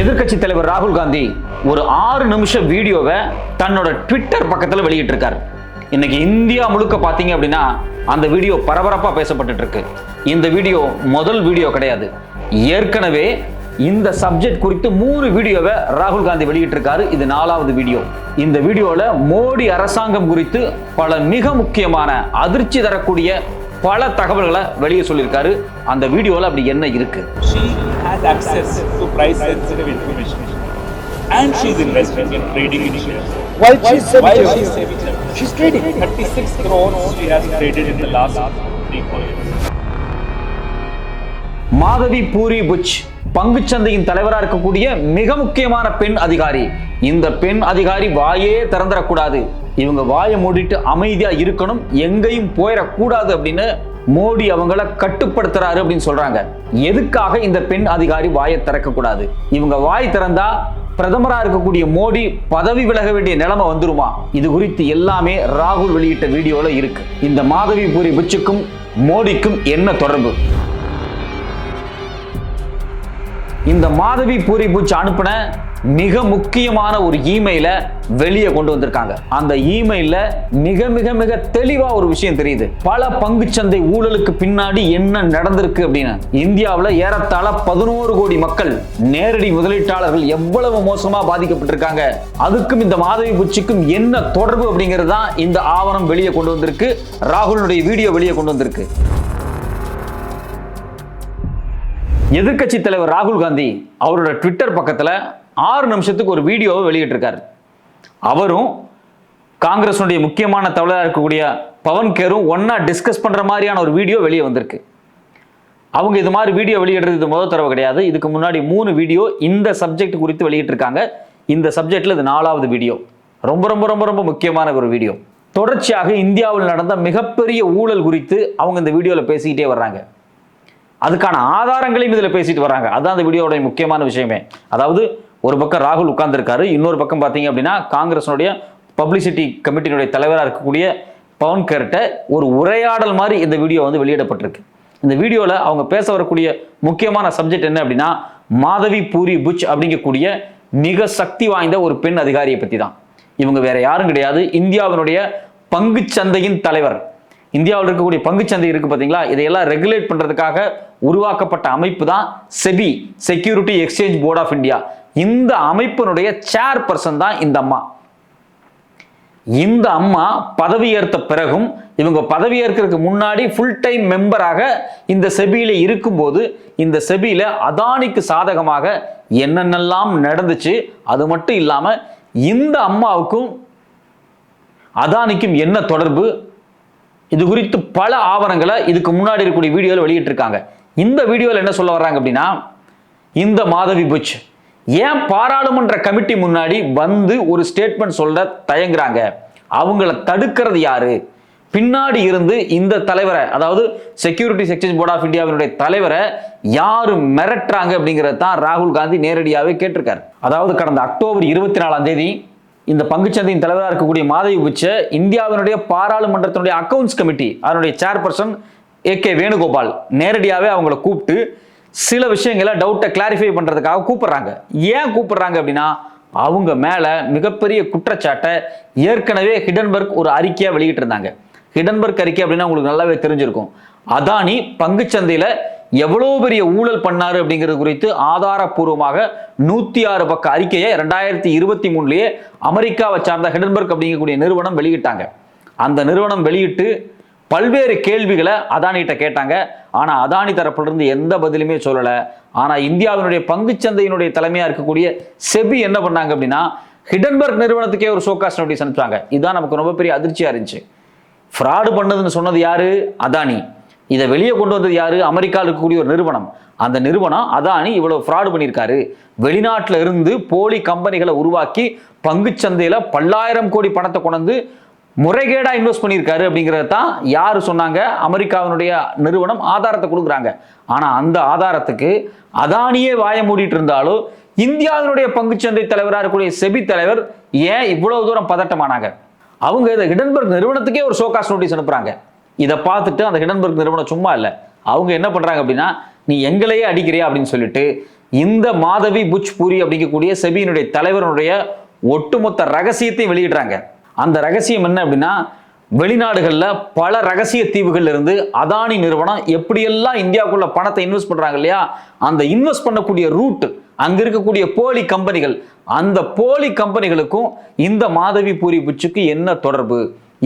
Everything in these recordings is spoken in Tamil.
எதிர்க்கட்சி தலைவர் ராகுல் காந்தி ஒரு ஆறு நிமிஷம் வீடியோவை தன்னோட ட்விட்டர் பக்கத்தில் வெளியிட்டிருக்காரு. இன்னைக்கு இந்தியா முழுக்க பார்த்தீங்க அப்படின்னா அந்த வீடியோ பரபரப்பாக பேசப்பட்டுட்டு இருக்கு இந்த வீடியோ முதல் வீடியோ கிடையாது. ஏற்கனவே இந்த சப்ஜெக்ட் குறித்து மூணு வீடியோவை ராகுல் காந்தி வெளியிட்டிருக்காரு. இது நாலாவது வீடியோ. இந்த வீடியோவில் மோடி அரசாங்கம் குறித்து பல மிக முக்கியமான அதிர்ச்சி தரக்கூடிய பல தகவல்களை வெளியே சொல்லியிருக்காரு அந்த வீடியோல அப்படி என்ன இருக்கு she has access to price sensitive information and she's investing in trading in shares. While she's saving she's trading. 36 crores she has traded in the last three, four years. Madhavi puri புச் பங்குச்சந்தையின் தலைவரா இருக்கக்கூடிய மிக முக்கியமான பெண் அதிகாரி இந்த பெண் அதிகாரி வாயே திறந்துடக்கூடாது இவங்க வாயை மூடிட்டு அமைதியாக இருக்கணும் எங்கேயும் போயிடக்கூடாது அப்படின்னு மோடி அவங்கள கட்டுப்படுத்துறாரு அப்படின்னு சொல்றாங்க. எதுக்காக இந்த பெண் அதிகாரி வாயை திறக்கக்கூடாது? இவங்க வாய் திறந்தா பிரதமராக இருக்கக்கூடிய மோடி பதவி விலக வேண்டிய நிலைமை வந்துருமா? இது குறித்து எல்லாமே ராகுல் வெளியிட்ட வீடியோவில் இருக்கு. இந்த மாதவி பூரி புச்சுக்கும் மோடிக்கும் என்ன தொடர்பு? இந்த மாதவி பூரி பூச்சி அனுப்பின மிக முக்கியமான ஒரு இமெயிலை வெளியே கொண்டு வந்திருக்காங்க. அந்த இமெயில மிக மிக மிக தெளிவா ஒரு விஷயம் தெரியுது. பல பங்குச்சந்தை ஊழலுக்கு பின்னாடி என்ன நடந்திருக்கு அப்படின்னு. இந்தியாவில் ஏறத்தாழ பதினோரு கோடி மக்கள் நேரடி முதலீட்டாளர்கள் எவ்வளவு மோசமா பாதிக்கப்பட்டிருக்காங்க. அதுக்கும் இந்த மாதவி பூச்சிக்கும் என்ன தொடர்பு அப்படிங்கிறது தான் இந்த ஆவணம் வெளியே கொண்டு வந்திருக்கு. ராகுலுடைய வீடியோ வெளியே கொண்டு வந்திருக்கு. எதிர்க்கட்சி தலைவர் ராகுல் காந்தி அவரோட ட்விட்டர் பக்கத்தில் ஆறு நிமிஷத்துக்கு ஒரு வீடியோவை வெளியிட்டிருக்காரு. அவரும் காங்கிரஸுடைய முக்கியமான தலைவராக இருக்கக்கூடிய பவன் கேரும் ஒன்றா டிஸ்கஸ் பண்ணுற மாதிரியான ஒரு வீடியோ வெளியே வந்திருக்கு. அவங்க இது மாதிரி வீடியோ வெளியிடுறது இது முதல் தடவை கிடையாது. இதுக்கு முன்னாடி மூணு வீடியோ இந்த சப்ஜெக்ட் குறித்து வெளியிட்டிருக்காங்க. இந்த சப்ஜெக்டில் இது நாலாவது வீடியோ. ரொம்ப ரொம்ப ரொம்ப ரொம்ப முக்கியமான ஒரு வீடியோ. தொடர்ச்சியாக இந்தியாவில் நடந்த மிகப்பெரிய ஊழல் குறித்து அவங்க இந்த வீடியோவில் பேசிக்கிட்டே வர்றாங்க. அதுக்கான ஆதாரங்களையும் இதில் பேசிட்டு வராங்க அதுதான் அந்த வீடியோவுடைய முக்கியமான விஷயமே. அதாவது ஒரு பக்கம் ராகுல் உட்கார்ந்துருக்காரு இன்னொரு பக்கம் பார்த்தீங்க அப்படின்னா காங்கிரஸினுடைய பப்ளிசிட்டி கமிட்டியினுடைய தலைவராக இருக்கக்கூடிய பவன் கர்ட்ட ஒரு உரையாடல் மாதிரி இந்த வீடியோ வந்து வெளியிடப்பட்டிருக்கு. இந்த வீடியோவில் அவங்க பேச வரக்கூடிய முக்கியமான சப்ஜெக்ட் என்ன அப்படின்னா மாதவி பூரி புச் அப்படிங்கக்கூடிய மிக சக்தி வாய்ந்த ஒரு பெண் அதிகாரியை பற்றி தான் இவங்க வேற யாரும் கிடையாது. இந்தியாவினுடைய பங்குச் சந்தையின் தலைவர். இந்தியாவில் இருக்கக்கூடிய பங்குச்சந்தை இருக்கு பார்த்தீங்களா? இதையெல்லாம் ரெகுலேட் பண்ணுறதுக்காக உருவாக்கப்பட்ட அமைப்பு தான் SEBI security exchange board of India இந்த அமைப்பினுடைய சேர் பர்சன் தான் இந்த அம்மா. இந்த அம்மா பதவியேற்ற பிறகும் இவங்க பதவியேற்கிறதுக்கு முன்னாடி ஃபுல் டைம் மெம்பராக இந்த செபியில இருக்கும்போது இந்த செபியில அதானிக்கு சாதகமாக என்னென்னலாம் நடந்துச்சு அது மட்டும் இல்லாம இந்த அம்மாவுக்கும் அதானிக்கும் என்ன தொடர்பு? இது குறித்து பல ஆவணங்களை இதுக்கு முன்னாடி இருக்கக்கூடிய வீடியோவில் வெளியிட்டிருக்காங்க. இந்த வீடியோவில் என்ன சொல்ல வர்றாங்க அப்படின்னா இந்த மாதவி புட்ச் ஏன் பாராளுமன்ற கமிட்டி முன்னாடி வந்து ஒரு ஸ்டேட்மெண்ட் சொல்ல தயங்குறாங்க? அவங்கள தடுக்கிறது யாரு? பின்னாடி இருந்து இந்த தலைவரை அதாவது செக்யூரிட்டிஸ் எக்ஸ்சேஞ்ச் போர்ட் ஆஃப் இந்தியாவினுடைய தலைவரை யாரு மிரட்டுறாங்க அப்படிங்கிறது தான் ராகுல் காந்தி நேரடியாகவே கேட்டிருக்காரு. அதாவது கடந்த அக்டோபர் இருபத்தி நாலாம் தேதி இந்த பங்குச்சந்தையின் தலைவராக இருக்கக்கூடிய மாதவி புச்ச இந்தியாவினுடைய பாராளுமன்றத்தினுடைய அக்கவுண்ட்ஸ் கமிட்டி அதனுடைய சேர்பர்சன் ஏ கே வேணுகோபால் நேரடியாகவே அவங்கள கூப்பிட்டு சில விஷயங்களை டவுட்டை கிளாரிஃபை பண்ணுறதுக்காக கூப்பிடுறாங்க. ஏன் கூப்பிடுறாங்க அப்படின்னா அவங்க மேலே மிகப்பெரிய குற்றச்சாட்டை ஏற்கனவே ஹிடன்பர்க் ஒரு அறிக்கையாக வெளியிட்டிருந்தாங்க ஹிடன்பர்க் அறிக்கை அப்படின்னா உங்களுக்கு நல்லாவே தெரிஞ்சிருக்கும். அதானி பங்குச்சந்தையில் எவ்வளோ பெரிய ஊழல் பண்ணாரு அப்படிங்கிறது குறித்து ஆதாரப்பூர்வமாக நூற்றி ஆறு பக்க அறிக்கையை ரெண்டாயிரத்தி இருபத்தி மூணுலேயே அமெரிக்காவை சார்ந்த ஹிடன்பர்க் அப்படிங்கக்கூடிய நிறுவனம் வெளியிட்டாங்க. அந்த நிறுவனம் வெளியிட்டு பல்வேறு கேள்விகளை அதானிகிட்ட கேட்டாங்க. ஆனால் அதானி தரப்பிலிருந்து எந்த பதிலுமே சொல்லலை. ஆனால் இந்தியாவினுடைய பங்குச்சந்தையினுடைய தலைமையாக இருக்கக்கூடிய செபி என்ன பண்ணாங்க அப்படின்னா ஹிடன்பர்க் நிறுவனத்துக்கே ஒரு சோகாஸ் நோட்டீஸ் அனுப்பிச்சாங்க. இதுதான் நமக்கு ரொம்ப பெரிய அதிர்ச்சியாக இருந்துச்சு. ஃப்ராடு பண்ணதுன்னு சொன்னது யாரு? அதானி. இதை வெளியே கொண்டு வந்தது யாரு? அமெரிக்காவில் இருக்கக்கூடிய ஒரு நிறுவனம். அந்த நிறுவனம் அதானி இவ்வளவு ஃப்ராடு பண்ணியிருக்காரு. வெளிநாட்டில் இருந்து போலி கம்பெனிகளை உருவாக்கி பங்குச்சந்தையில் பல்லாயிரம் கோடி பணத்தை கொண்டு முறைகேடா இன்வெஸ்ட் பண்ணியிருக்காரு அப்படிங்கிறத தான் யார் சொன்னாங்க? அமெரிக்காவினுடைய நிறுவனம் ஆதாரத்தை கொடுக்குறாங்க. ஆனால் அந்த ஆதாரத்துக்கு அதானியே வாய மூடிட்டு இருந்தாலும் இந்தியாவினுடைய பங்குச்சந்தை தலைவராக இருக்கக்கூடிய செபி தலைவர் ஏன் இவ்வளவு தூரம் பதட்டமானாங்க? அவங்க இந்த ஹிடன்பர்க் நிறுவனத்துக்கே ஒரு ஷோகாஸ் நோட்டீஸ் அனுப்புறாங்க. இதை பார்த்துட்டு அந்த ஹிடன்பர்க் நிறுவனம் சும்மா இல்லை. அவங்க என்ன பண்றாங்க அப்படின்னா நீ எங்களையே அடிக்கிறியா? அப்படின்னு சொல்லிட்டு இந்த மாதவி புச் பூரி அப்படிங்கக்கூடிய செபியினுடைய தலைவருடைய ஒட்டுமொத்த ரகசியத்தையும் வெளியிடுறாங்க. அந்த ரகசியம் என்ன அப்படின்னா வெளிநாடுகளில் பல ரகசிய தீவுகள் இருந்து அதானி நிறுவனம் எப்படியெல்லாம் இந்தியாவுக்குள்ள பணத்தை இன்வெஸ்ட் பண்ணுறாங்க இல்லையா அந்த இன்வெஸ்ட் பண்ணக்கூடிய ரூட் அங்கே இருக்கக்கூடிய போலி கம்பெனிகள் அந்த போலி கம்பெனிகளுக்கும் இந்த மாதவி பூரி பூச்சுக்கு என்ன தொடர்பு?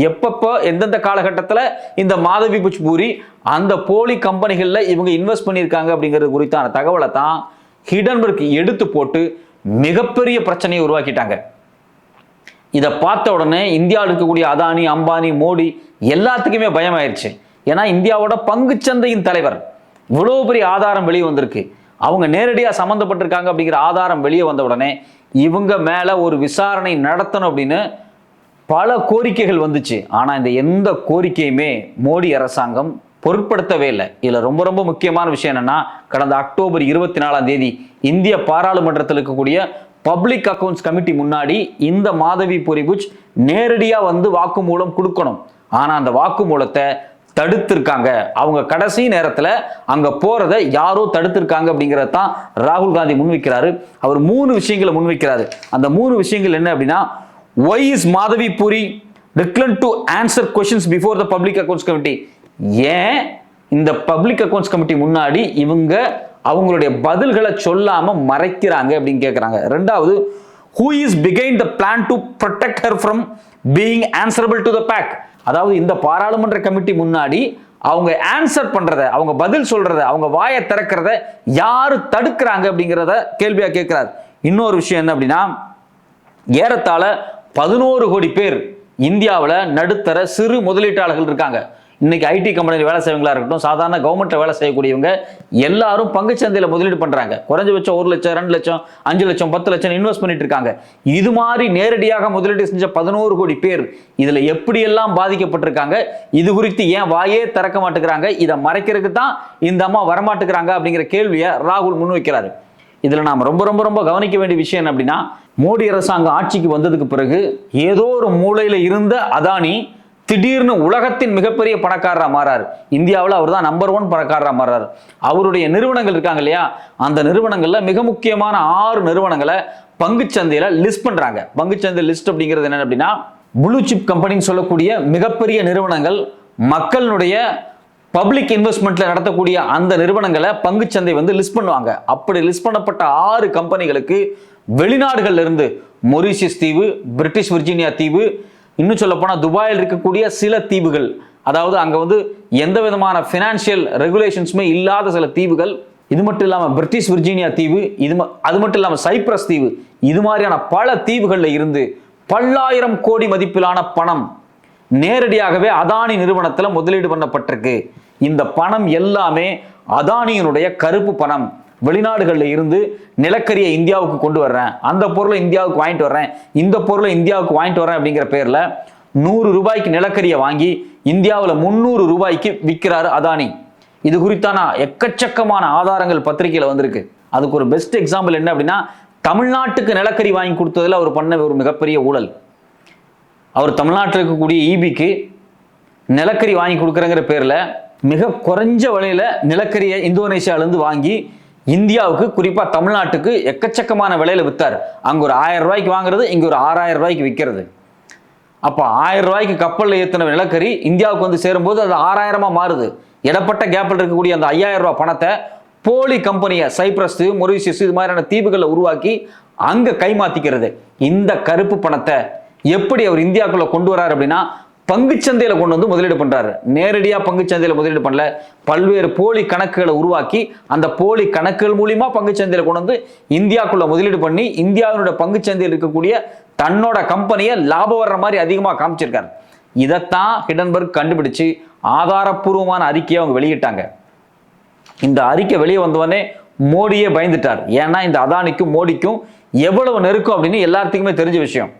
எப்பப்போ எந்தெந்த காலகட்டத்தில் இந்த மாதவி புச் பூரி அந்த போலி கம்பெனிகளில் இவங்க இன்வெஸ்ட் பண்ணியிருக்காங்க அப்படிங்கிறது குறித்தான தகவலை தான் ஹிடன்பர்க் எடுத்து போட்டு மிகப்பெரிய பிரச்சனையை உருவாக்கிட்டாங்க. இதை பார்த்த உடனே இந்தியாவில் இருக்கக்கூடிய அதானி அம்பானி மோடி எல்லாத்துக்குமே பயம் ஆயிடுச்சு ஏன்னா இந்தியாவோட பங்குச்சந்தையின் தலைவர். இவ்வளோ பெரிய ஆதாரம் வெளியே வந்திருக்கு. அவங்க நேரடியாக சம்மந்தப்பட்டிருக்காங்க அப்படிங்கிற ஆதாரம் வெளியே வந்த உடனே இவங்க மேலே ஒரு விசாரணை நடத்தணும் அப்படின்னு பல கோரிக்கைகள் வந்துச்சு. ஆனால் இந்த எந்த கோரிக்கையுமே மோடி அரசாங்கம் பொருட்படுத்தவே இல்லை. இதில் ரொம்ப ரொம்ப முக்கியமான விஷயம் என்னென்னா கடந்த அக்டோபர் இருபத்தி நாலாம் தேதி இந்திய பாராளுமன்றத்தில் இருக்கக்கூடிய பப்ளிக் அக்கவுண்ட்ஸ் கமிட்டி முன்னாடி இந்த மாதவி பொரிபுச் நேரடியாக வந்து வாக்குமூலம் கொடுக்கணும். ஆனால் அந்த வாக்குமூலத்தை தடுத்திருக்காங்க. அவங்க கடைசி நேரத்தில் அங்கே போகிறத யாரோ தடுத்திருக்காங்க அப்படிங்கிறத தான் ராகுல் காந்தி முன்வைக்கிறாரு. அவர் மூணு விஷயங்களை முன்வைக்கிறாரு. அந்த மூணு விஷயங்கள் என்ன அப்படின்னா why is Madhabi Puri declined to answer questions before the public accounts committee ஏன் இந்த பப்ளிக் அக்கவுண்ட்ஸ் கமிட்டி முன்னாடி இவங்க அவங்களுடைய பதில்களை சொல்லாமல் மறைக்கிறாங்க அப்படின்னு கேட்குறாங்க ரெண்டாவது who is பிகைன் the plan to protect her from being answerable to the PAC அதாவது இந்த பாராளுமன்ற கமிட்டி முன்னாடி அவங்க ஆன்சர் பண்ணுறத அவங்க பதில் சொல்கிறத அவங்க வாயை திறக்கிறத யார் தடுக்கிறாங்க அப்படிங்கிறத கேள்வியாக கேட்குறாரு இன்னொரு விஷயம் என்ன அப்படின்னா ஏறத்தாழ பதினோரு கோடி பேர் இந்தியாவில் நடுத்தர சிறு முதலீட்டாளர்கள் இருக்காங்க. இன்னைக்கு ஐடி கம்பெனியில் வேலை செய்வங்களா இருக்கட்டும் சாதாரண கவர்மெண்ட்டில் வேலை செய்யக்கூடியவங்க எல்லாரும் பங்குச்சந்தையில் முதலீடு பண்ணுறாங்க குறைஞ்சபட்சம் ஒரு லட்சம் ரெண்டு லட்சம் அஞ்சு லட்சம் பத்து லட்சம் இன்வெஸ்ட் பண்ணிட்டு இருக்காங்க. இது மாதிரி நேரடியாக முதலீடு செஞ்ச பதினோரு கோடி பேர் இதில் எப்படியெல்லாம் பாதிக்கப்பட்டிருக்காங்க இது குறித்து ஏன் வாயே திறக்க மாட்டேங்கிறாங்க இதை மறைக்கிறதுக்கு தான் இந்த அம்மா வரமாட்டேங்கிறாங்க அப்படிங்கிற கேள்வியை ராகுல் முன்வைக்கிறாரு இதில் நாம் ரொம்ப ரொம்ப ரொம்ப கவனிக்க வேண்டிய விஷயம் என்ன அப்படின்னா மோடி அரசாங்கம் ஆட்சிக்கு வந்ததுக்கு பிறகு ஏதோ ஒரு மூலையில் இருந்த அதானி திடீர்னு உலகத்தின் மிகப்பெரிய பணக்காரராக மாறார். இந்தியாவில் அவர் தான் நம்பர் ஒன் பணக்காரராக மாறார். அவருடைய நிறுவனங்கள் இருக்காங்க இல்லையா? அந்த நிறுவனங்களில் மிக முக்கியமான ஆறு நிறுவனங்களை பங்குச்சந்தையில் லிஸ்ட் பண்ணுறாங்க பங்குச்சந்தை லிஸ்ட் அப்படிங்கிறது என்ன அப்படின்னா ப்ளூ சிப் கம்பெனின்னு சொல்லக்கூடிய மிகப்பெரிய நிறுவனங்கள் மக்களுடைய பப்ளிக் இன்வெஸ்ட்மெண்ட்டில் நடத்தக்கூடிய அந்த நிறுவனங்களை பங்குச்சந்தை வந்து லிஸ்ட் பண்ணுவாங்க. அப்படி லிஸ்ட் பண்ணப்பட்ட ஆறு கம்பெனிகளுக்கு வெளிநாடுகள்ல இருந்து மொரிஷியஸ் தீவு பிரிட்டிஷ் விர்ஜீனியா தீவு இன்னும் சொல்லப்போனால் துபாயில் இருக்கக்கூடிய சில தீவுகள் அதாவது அங்கே வந்து எந்த விதமான ஃபினான்ஷியல் ரெகுலேஷன்ஸுமே இல்லாத சில தீவுகள். இது மட்டும் இல்லாமல் பிரிட்டிஷ் விர்ஜீனியா தீவு இது ம- அது மட்டும் இல்லாமல் சைப்ரஸ் தீவு இது மாதிரியான பல தீவுகளில் இருந்து பல்லாயிரம் கோடி மதிப்பிலான பணம் நேரடியாகவே அதானி நிறுவனத்தில் முதலீடு பண்ணப்பட்டிருக்கு. இந்த பணம் எல்லாமே அதானியினுடைய கருப்பு பணம். வெளிநாடுகளில் இருந்து நிலக்கரியை இந்தியாவுக்கு கொண்டு வர்றேன். அந்த பொருளை இந்தியாவுக்கு வாங்கிட்டு வர்றேன். இந்த பொருளை இந்தியாவுக்கு வாங்கிட்டு வரேன் அப்படிங்கிற பேரில் நூறு ரூபாய்க்கு நிலக்கரியை வாங்கி இந்தியாவில் முந்நூறு ரூபாய்க்கு விற்கிறாரு அதானி. இது குறித்தான எக்கச்சக்கமான ஆதாரங்கள் பத்திரிகையில் வந்திருக்கு. அதுக்கு ஒரு பெஸ்ட் எக்ஸாம்பிள் என்ன அப்படின்னா தமிழ்நாட்டுக்கு நிலக்கரி வாங்கி கொடுத்ததில் அவர் பண்ண ஒரு மிகப்பெரிய ஊழல். அவர் தமிழ்நாட்டில் இருக்கக்கூடிய ஈபிக்கு நிலக்கரி வாங்கி கொடுக்குறங்கிற பேரில் மிக குறைஞ்ச விலையில் நிலக்கரியை இந்தோனேஷியாவிலேருந்து வாங்கி இந்தியாவுக்கு குறிப்பாக தமிழ்நாட்டுக்கு எக்கச்சக்கமான விலையில் விற்றார் அங்கே ஒரு ஆயிரம் ரூபாய்க்கு வாங்குறது இங்கே ஒரு ஆறாயிரம் ரூபாய்க்கு விற்கிறது அப்போ ஆயிரம் ரூபாய்க்கு கப்பலில் ஏற்றின நிலக்கரி இந்தியாவுக்கு வந்து சேரும்போது அது ஆறாயிரமாக மாறுது. இடப்பட்ட கேப்பில் இருக்கக்கூடிய அந்த ஐயாயிரம் ரூபாய் பணத்தை போலி கம்பெனியை சைப்ரஸ் மொரிஷியஸ் இது மாதிரியான தீவுகளை உருவாக்கி அங்கே கைமாத்திக்கிறது. இந்த கருப்பு பணத்தை எப்படி அவர் இந்தியாவுக்குள்ளே கொண்டு வரார் அப்படின்னா பங்குச்சந்தையில் கொண்டு வந்து முதலீடு பண்ணுறாரு நேரடியாக பங்குச்சந்தையில் முதலீடு பண்ணல. பல்வேறு போலி கணக்குகளை உருவாக்கி அந்த போலி கணக்குகள் மூலிமா பங்குச்சந்தையில் கொண்டு வந்து இந்தியாக்குள்ள முதலீடு பண்ணி இந்தியாவினுடைய பங்குச்சந்தையில் இருக்கக்கூடிய தன்னோட கம்பெனியை லாபம் வர்ற மாதிரி அதிகமாக காமிச்சிருக்காரு. இதைத்தான் ஹிடன்பர்க் கண்டுபிடிச்சு ஆதாரப்பூர்வமான அறிக்கையை அவங்க வெளியிட்டாங்க. இந்த அறிக்கை வெளியே வந்தவொடனே மோடியே பயந்துட்டார். ஏன்னா இந்த அதானிக்கும் மோடிக்கும் எவ்வளவு நெருக்கம் அப்படின்னு எல்லாத்துக்குமே தெரிஞ்ச விஷயம்.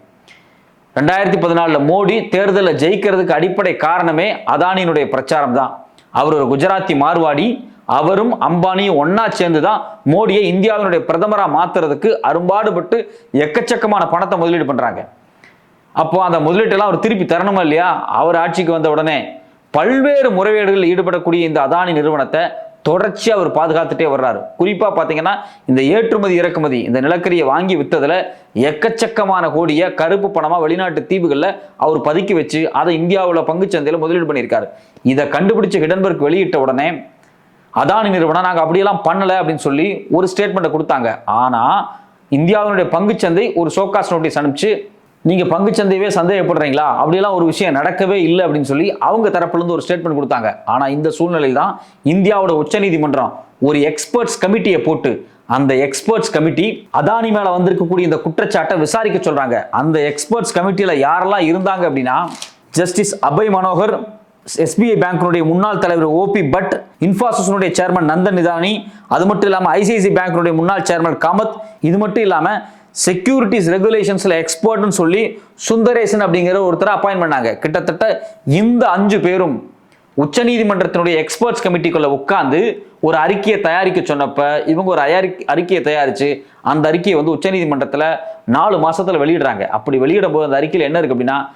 ரெண்டாயிரத்தி பதினாலில் மோடி தேர்தலில் ஜெயிக்கிறதுக்கு அடிப்படை காரணமே அதானியினுடைய பிரச்சாரம் தான் அவர் ஒரு குஜராத்தி மார்வாடி அவரும் அம்பானியும் ஒன்னா சேர்ந்து தான் மோடியை இந்தியாவினுடைய பிரதமராக மாத்துறதுக்கு அரும்பாடுபட்டு எக்கச்சக்கமான பணத்தை முதலீடு பண்றாங்க. அப்போ அந்த முதலீட்டெல்லாம் அவர் திருப்பி தரணுமா இல்லையா? அவர் ஆட்சிக்கு வந்த உடனே பல்வேறு முறைகேடுகளில் ஈடுபடக்கூடிய இந்த அதானி நிறுவனத்தை தொடர்ச்சியாக அவர் பாதுகாத்துட்டே வர்றாரு. குறிப்பாக பார்த்தீங்கன்னா இந்த ஏற்றுமதி இறக்குமதி இந்த நிலக்கரியை வாங்கி விற்றதில் எக்கச்சக்கமான கோடியை கருப்பு பணமாக வெளிநாட்டு தீவுகளில் அவர் பதுக்கி வச்சு அதை இந்தியாவில் பங்குச்சந்தையில் முதலீடு பண்ணியிருக்காரு. இதை கண்டுபிடிச்ச ஹிடன்பர்க் வெளியிட்ட உடனே அதானி நிறுவனம் நாங்கள் அப்படியெல்லாம் பண்ணலை அப்படின்னு சொல்லி ஒரு ஸ்டேட்மெண்ட்டை கொடுத்தாங்க. ஆனால் இந்தியாவினுடைய பங்குச்சந்தை ஒரு ஷோகாஸ் நோட்டீஸ் அனுப்பிச்சு நீங்கள் பங்குச்சந்தையவே சந்தேகப்படுறீங்களா? அப்படிலாம் ஒரு விஷயம் நடக்கவே இல்லை அப்படின்னு சொல்லி அவங்க தரப்புலேருந்து ஒரு ஸ்டேட்மெண்ட் கொடுத்தாங்க. ஆனால் இந்த சூழ்நிலையில் தான் இந்தியாவோட உச்சநீதிமன்றம் ஒரு எக்ஸ்பர்ட்ஸ் கமிட்டியை போட்டு அந்த எக்ஸ்பர்ட்ஸ் கமிட்டி அதானி மேல வந்திருக்கக்கூடிய இந்த குற்றச்சாட்டை விசாரிக்க சொல்றாங்க. அந்த எக்ஸ்பர்ட்ஸ் கமிட்டியில யாரெல்லாம் இருந்தாங்க அப்படின்னா ஜஸ்டிஸ் அபய் மனோகர் எஸ்பிஐ பேங்கினுடைய முன்னாள் தலைவர் ஓபி பட் இன்ஃபாசிஸினுடைய சேர்மன் நந்தன் நிதானி அது மட்டும் இல்லாமல் ஐசிஐசி பேங்கினுடைய முன்னாள் சேர்மன் காமத் இது மட்டும் இல்லாமல் செக்யூரிட்டிஸ் ரெகுலேஷன்ஸில் எக்ஸ்பர்ட்னு சொல்லி சுந்தரேசன் அப்படிங்கிற ஒருத்தரை அப்பாயின் பண்ணாங்க. கிட்டத்தட்ட இந்த அஞ்சு பேரும் உச்சநீதிமன்றத்தினுடைய எக்ஸ்பர்ட்ஸ் கமிட்டிக்குள்ள உட்காந்து ஒரு அறிக்கையை தயாரிக்க சொன்னப்ப இவங்க ஒரு அயாரி- அறிக்கையை தயாரித்து அந்த அறிக்கையை வந்து உச்சநீதிமன்றத்தில் நாலு மாதத்தில் வெளியிடுறாங்க. அப்படி வெளியிடும் போது அந்த அறிக்கையில் என்ன இருக்குது அப்படின்னா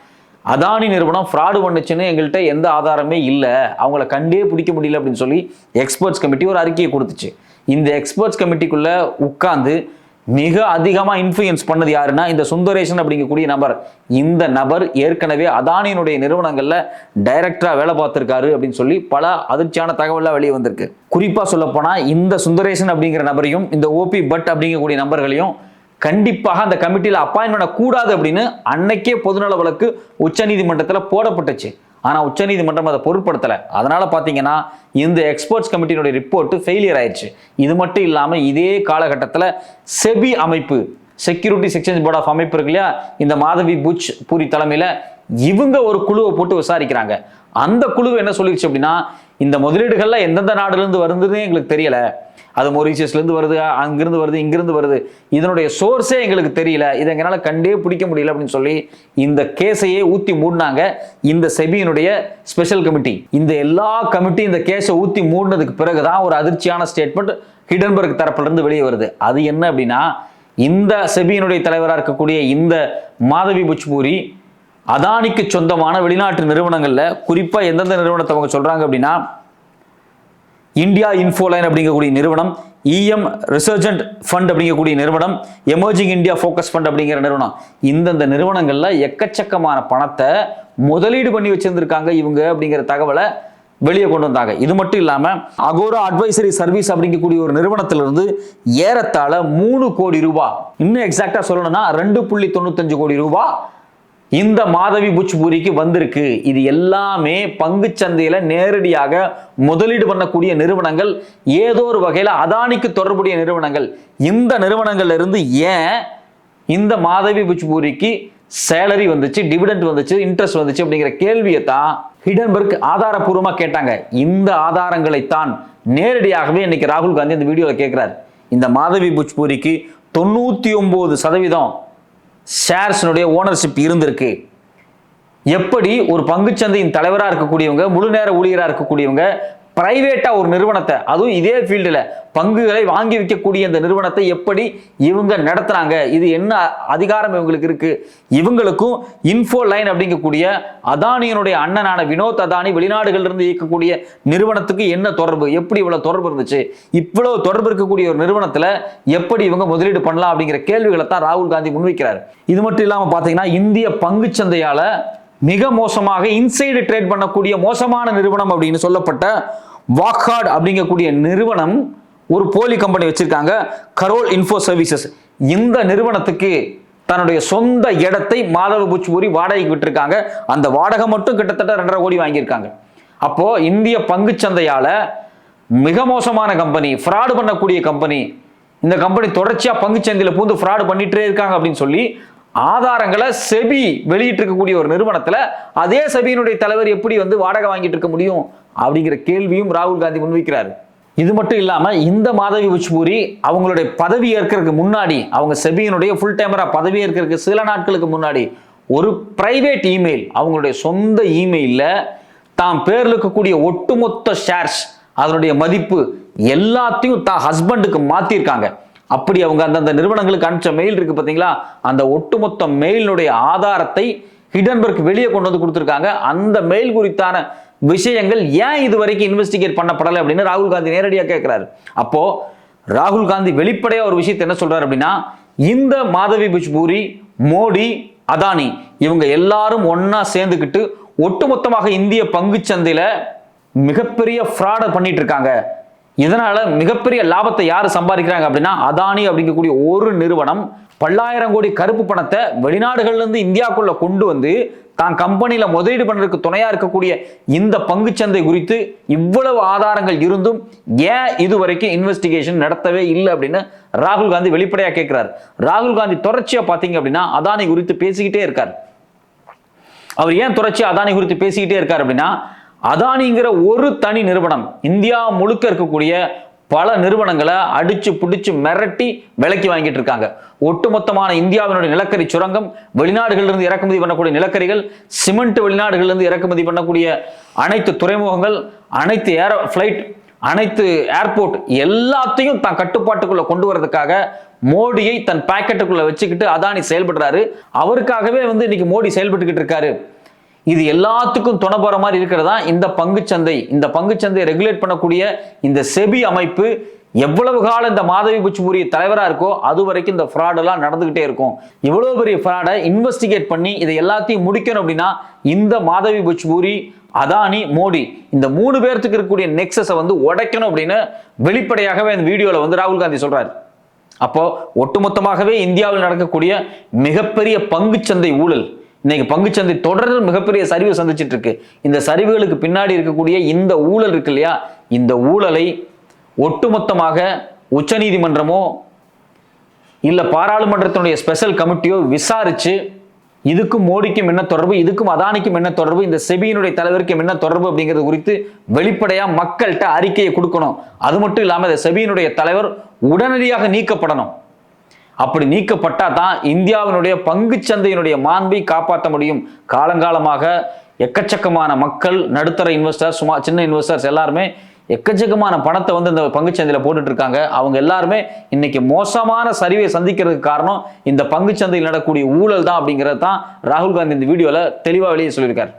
அதானி நிறுவனம் ஃப்ராடு பண்ணுச்சுன்னு எங்கள்கிட்ட எந்த ஆதாரமே இல்லை. அவங்கள கண்டே பிடிக்க முடியல அப்படின்னு சொல்லி எக்ஸ்பர்ட்ஸ் கமிட்டி ஒரு அறிக்கையை கொடுத்துச்சு. இந்த எக்ஸ்பர்ட்ஸ் கமிட்டிக்குள்ளே உட்காந்து மிக அதிகமாக இன்ஃப்ளூயன்ஸ் பண்ணது யாருன்னா இந்த சுந்தரேஷன் அப்படிங்கக்கூடிய நபர். இந்த நபர் ஏற்கனவே அதானியினுடைய நிறுவனங்களில் டைரக்டராக வேலை பார்த்துருக்காரு அப்படின்னு சொல்லி பல அதிர்ச்சியான தகவல்லாம் வெளியே வந்திருக்கு. குறிப்பாக சொல்லப்போனால் இந்த சுந்தரேஷன் அப்படிங்கிற நபரையும் இந்த ஓபி பட் அப்படிங்கக்கூடிய நபர்களையும் கண்டிப்பாக அந்த கமிட்டியில் அப்பாயின் பண்ணக்கூடாது அப்படின்னு அன்னைக்கே பொதுநல வழக்கு உச்சநீதிமன்றத்தில் போடப்பட்டுச்சு. ஆனால் உச்சநீதிமன்றம் அதை பொருட்படுத்தலை. அதனால் பார்த்தீங்கன்னா இந்த எக்ஸ்பர்ட்ஸ் கமிட்டியினுடைய ரிப்போர்ட்டு ஃபெயிலியர் ஆயிடுச்சு. இது மட்டும் இல்லாமல் இதே காலகட்டத்தில் செபி அமைப்பு செக்யூரிட்டிஸ் எக்ஸ்சேஞ்ச் போர்ட் ஆஃப் அமைப்பு இருக்கு இல்லையா? இந்த மாதவி புச் பூரி தலைமையில் இவங்க ஒரு குழுவை போட்டு விசாரிக்கிறாங்க. அந்த குழு என்ன சொல்லிருச்சு அப்படின்னா இந்த முதலீடுகள்லாம் எந்தெந்த நாடுலேருந்து வருதுன்னு எங்களுக்கு தெரியல. அது மொரிஷியஸ்லேருந்து வருது அங்கேருந்து வருது இங்கிருந்து வருது. இதனுடைய சோர்ஸே எங்களுக்கு தெரியல. இதை எங்களால் கண்டே பிடிக்க முடியல அப்படின்னு சொல்லி இந்த கேஸையே ஊற்றி மூடினாங்க இந்த செபியினுடைய ஸ்பெஷல் கமிட்டி இந்த எல்லா கமிட்டி இந்த கேஸை ஊற்றி மூடினதுக்கு பிறகு தான் ஒரு அதிர்ச்சியான ஸ்டேட்மெண்ட் ஹிடன்பர்க் தரப்பிலிருந்து வெளியே வருது. அது என்ன அப்படின்னா இந்த செபியினுடைய தலைவராக இருக்கக்கூடிய இந்த மாதவி புச்பூரி அதானிக்கு சொந்தமான வெளிநாட்டு நிறுவனங்களில் குறிப்பாக எந்தெந்த நிறுவனத்தை அவங்க சொல்கிறாங்க அப்படின்னா இந்தியா இன்ஃபோலைன் அப்படிங்கக்கூடிய நிறுவனம் இஎம் ரிசர்ஜன்ட் ஃபண்ட் அப்படிங்கக்கூடிய நிறுவனம் எமர்ஜிங் இந்தியா ஃபோக்கஸ் ஃபண்ட் அப்படிங்கிற நிறுவனம். இந்தந்த நிறுவனங்களில் எக்கச்சக்கமான பணத்தை முதலீடு பண்ணி வச்சிருந்திருக்காங்க இவங்க அப்படிங்கிற தகவலை வெளியே கொண்டு வந்தாங்க. இது மட்டும் இல்லாமல் அகோரா அட்வைசரி சர்வீஸ் அப்படிங்கக்கூடிய ஒரு நிறுவனத்திலிருந்து ஏறத்தாழ மூணு கோடி ரூபாய் இன்னும் எக்ஸாக்டாக சொல்லணும்னா ரெண்டு புள்ளி தொண்ணூத்தஞ்சு கோடி ரூபாய் இந்த மாதவி பூச்சிபூரிக்கு வந்திருக்கு. இது எல்லாமே பங்கு சந்தையில் நேரடியாக முதலீடு பண்ணக்கூடிய நிறுவனங்கள். ஏதோ ஒரு வகையில் அதானிக்கு தொடர்புடைய நிறுவனங்கள். இந்த நிறுவனங்கள்ல இருந்து ஏன் இந்த மாதவி பூச்சிபூரிக்கு சேலரி வந்துச்சு டிவிடெண்ட் வந்துச்சு இன்ட்ரெஸ்ட் வந்துச்சு அப்படிங்கிற கேள்வியை தான் ஹிடன்பர்க் ஆதாரப்பூர்வமாக கேட்டாங்க. இந்த ஆதாரங்களைத்தான் நேரடியாகவே இன்னைக்கு ராகுல் காந்தி இந்த வீடியோவில் கேட்குறாரு இந்த மாதவி புச்பூரிக்கு தொண்ணூற்றி ஒம்பது சதவீதம் ஷேர்ஸினுடைய ஓனர்ஷிப் இருந்திருக்கு. எப்படி ஒரு பங்குச்சந்தையின் தலைவராக இருக்கக்கூடியவங்க முழு நேர ஊழியராக இருக்கக்கூடியவங்க பிரைவேட்டாக ஒரு நிறுவனத்தை அதுவும் இதே ஃபீல்டில் பங்குகளை வாங்கி விற்கக்கூடிய அந்த நிறுவனத்தை எப்படி இவங்க நடத்துகிறாங்க இது என்ன அதிகாரம் இவங்களுக்கு இருக்குது இவங்களுக்கும் இன்ஃபோ லைன் அப்படிங்கக்கூடிய அதானியினுடைய அண்ணனான வினோத் அதானி வெளிநாடுகளிலிருந்து இயக்கக்கூடிய நிறுவனத்துக்கு என்ன தொடர்பு? எப்படி இவ்வளோ தொடர்பு இருந்துச்சு? இவ்வளோ தொடர்பு இருக்கக்கூடிய ஒரு நிறுவனத்தில் எப்படி இவங்க முதலீடு பண்ணலாம் அப்படிங்கிற கேள்விகளை தான் ராகுல் காந்தி முன்வைக்கிறார். இது மட்டும் இல்லாமல் பார்த்தீங்கன்னா இந்திய பங்குச்சந்தையால மிக மோசமாக இன்சைடு ட்ரேட் பண்ணக்கூடிய மோசமான நிறுவனம் அப்படின்னு சொல்லப்பட்ட வாக்ஹார்ட் அப்படிங்கக்கூடிய நிறுவனம் ஒரு போலி கம்பெனி வச்சிருக்காங்க கரோல் இன்ஃபோ சர்வீசஸ் இந்த நிறுவனத்துக்கு தன்னுடைய சொந்த இடத்தை மாதவ புச்பூரி வாடகைக்கு விட்டுருக்காங்க. அந்த வாடகை மட்டும் கிட்டத்தட்ட ரெண்டரை கோடி வாங்கியிருக்காங்க. அப்போ இந்திய பங்குச்சந்தையால மிக மோசமான கம்பெனி ஃப்ராடு பண்ணக்கூடிய கம்பெனி இந்த கம்பெனி தொடர்ச்சியாக பங்குச்சந்தையில் பூந்து ஃப்ராடு பண்ணிட்டே இருக்காங்க அப்படின்னு சொல்லி ஆதாரங்களை செபி வெளியிட்டு இருக்கக்கூடிய ஒரு நிறுவனத்துல அதே செபியினுடைய தலைவர் எப்படி வந்து வாடகை வாங்கிட்டு இருக்க முடியும் அப்படிங்கிற கேள்வியும் ராகுல் காந்தி முன்வைக்கிறாரு. இது மட்டும் இல்லாம இந்த மாதவி உச்பூரி அவங்களுடைய பதவி ஏற்கிறதுக்கு முன்னாடி அவங்க செபியினுடைய ஃபுல் டைமரா பதவி ஏற்கிறதுக்கு சில நாட்களுக்கு முன்னாடி ஒரு பிரைவேட் இமெயில் அவங்களுடைய சொந்த இமெயிலில் தாம் பேரில் இருக்கக்கூடிய ஒட்டுமொத்த ஷேர்ஸ் அதனுடைய மதிப்பு எல்லாத்தையும் தான் ஹஸ்பண்டுக்கு மாத்திருக்காங்க. அப்படி அவங்க அந்தந்த நிறுவனங்களுக்கு அனுப்பிச்ச மெயில் இருக்கு பார்த்தீங்களா அந்த ஒட்டுமொத்த மெயிலினுடைய ஆதாரத்தை ஹிடன்பர்க் வெளியே கொண்டு வந்து கொடுத்துருக்காங்க. அந்த மெயில் குறித்தான விஷயங்கள் ஏன் இது வரைக்கும் இன்வெஸ்டிகேட் பண்ணப்படலை அப்படின்னு ராகுல் காந்தி நேரடியாக கேட்குறாரு அப்போ ராகுல் காந்தி வெளிப்படையாக ஒரு விஷயத்தை என்ன சொல்றாரு அப்படின்னா இந்த மாதவி புஜ்பூரி மோடி அதானி இவங்க எல்லாரும் ஒன்றா சேர்ந்துக்கிட்டு ஒட்டுமொத்தமாக இந்திய பங்குச்சந்தையில மிகப்பெரிய ஃப்ராட பண்ணிட்டு இருக்காங்க. இதனால மிகப்பெரிய லாபத்தை யார் சம்பாதிக்கிறாங்க அப்படின்னா அதானி அப்படிங்கக்கூடிய ஒரு நிறுவனம் பல்லாயிரம் கோடி கருப்பு பணத்தை வெளிநாடுகள்ல இருந்து கொண்டு வந்து தான் கம்பெனியில முதலீடு பண்ணுறதுக்கு துணையாக இருக்கக்கூடிய இந்த பங்குச்சந்தை குறித்து இவ்வளவு ஆதாரங்கள் இருந்தும் ஏன் இது வரைக்கும் இன்வெஸ்டிகேஷன் நடத்தவே இல்லை அப்படின்னு ராகுல் காந்தி வெளிப்படையாக கேட்குறார். ராகுல் காந்தி தொடர்ச்சியாக பார்த்தீங்க அப்படின்னா அதானி குறித்து பேசிக்கிட்டே இருக்கார். அவர் ஏன் தொடர்ச்சி அதானி குறித்து பேசிக்கிட்டே இருக்கார் அப்படின்னா அதானிங்கிற ஒரு தனி நிறுவனம் இந்தியா முழுக்க இருக்கக்கூடிய பல நிறுவனங்களை அடிச்சு பிடிச்சு மிரட்டி விலக்கி வாங்கிட்டு இருக்காங்க. ஒட்டுமொத்தமான இந்தியாவினுடைய நிலக்கரி சுரங்கம் வெளிநாடுகளிலிருந்து இறக்குமதி பண்ணக்கூடிய நிலக்கரிகள் சிமெண்ட் வெளிநாடுகளிலிருந்து இறக்குமதி பண்ணக்கூடிய அனைத்து துறைமுகங்கள் அனைத்து ஏர் ஃப்ளைட் அனைத்து ஏர்போர்ட் எல்லாத்தையும் தான் கட்டுப்பாட்டுக்குள்ள கொண்டு வரதுக்காக மோடியை தன் பாக்கெட்டுக்குள்ள வச்சுக்கிட்டு அதானி செயல்படுறாரு. அவருக்காகவே வந்து இன்னைக்கு மோடி செயல்பட்டுக்கிட்டு இருக்காரு. இது எல்லாத்துக்கும் துணை போகிற மாதிரி இருக்கிறதா? இந்த பங்குச்சந்தை. இந்த பங்குச்சந்தையை ரெகுலேட் பண்ணக்கூடிய இந்த செபி அமைப்பு எவ்வளவு காலம் இந்த மாதவி புச்சுபுரி தலைவரா இருக்கோ அது வரைக்கும் இந்த ஃப்ராடெல்லாம் நடந்துக்கிட்டே நடந்துகிட்டே இருக்கும். இவ்வளவு பெரிய ஃப்ராடை இன்வெஸ்டிகேட் பண்ணி இதை எல்லாத்தையும் முடிக்கணும் அப்படின்னா இந்த மாதவி புச்சுபூரி அதானி மோடி இந்த மூணு பேர்த்துக்கு இருக்கக்கூடிய நெக்ஸஸை வந்து உடைக்கணும் அப்படின்னு வெளிப்படையாகவே இந்த வீடியோவில் வந்து ராகுல் காந்தி சொல்றாரு. அப்போ ஒட்டுமொத்தமாகவே இந்தியாவில் நடக்கக்கூடிய மிகப்பெரிய பங்குச்சந்தை ஊழல். இன்னைக்கு பங்குச்சந்தை தொடர்ந்து மிகப்பெரிய சரிவு சந்திச்சுட்டு இருக்கு. இந்த சரிவுகளுக்கு பின்னாடி இருக்கக்கூடிய இந்த ஊழல் இருக்கு இல்லையா? இந்த ஊழலை ஒட்டுமொத்தமாக உச்சநீதிமன்றமோ இல்ல பாராளுமன்றத்தினுடைய ஸ்பெஷல் கமிட்டியோ விசாரிச்சு இதுக்கும் மோடிக்கும் என்ன தொடர்பு இதுக்கும் அதானிக்கும் என்ன தொடர்பு இந்த செபியினுடைய தலைவருக்கும் என்ன தொடர்பு அப்படிங்கிறது குறித்து வெளிப்படையா மக்கள்கிட்ட அறிக்கையை கொடுக்கணும். அது மட்டும் இல்லாமல் இந்த செபியினுடைய தலைவர் உடனடியாக நீக்கப்படணும். அப்படி நீக்கப்பட்டா தான் இந்தியாவினுடைய பங்கு சந்தையினுடைய மாண்பை காப்பாற்ற முடியும். காலங்காலமாக எக்கச்சக்கமான மக்கள் நடுத்தர இன்வெஸ்டர்ஸ் சும்மா சின்ன இன்வெஸ்டர்ஸ் எல்லாருமே எக்கச்சக்கமான பணத்தை வந்து இந்த பங்குச்சந்தையில் போட்டுட்டு இருக்காங்க அவங்க எல்லாருமே இன்னைக்கு மோசமான சரிவை சந்திக்கிறதுக்கு காரணம் இந்த பங்குச்சந்தையில் நடக்கக்கூடிய ஊழல் தான் அப்படிங்கிறது தான் ராகுல் காந்தி இந்த வீடியோவில் தெளிவாக வெளியே சொல்லியிருக்காரு.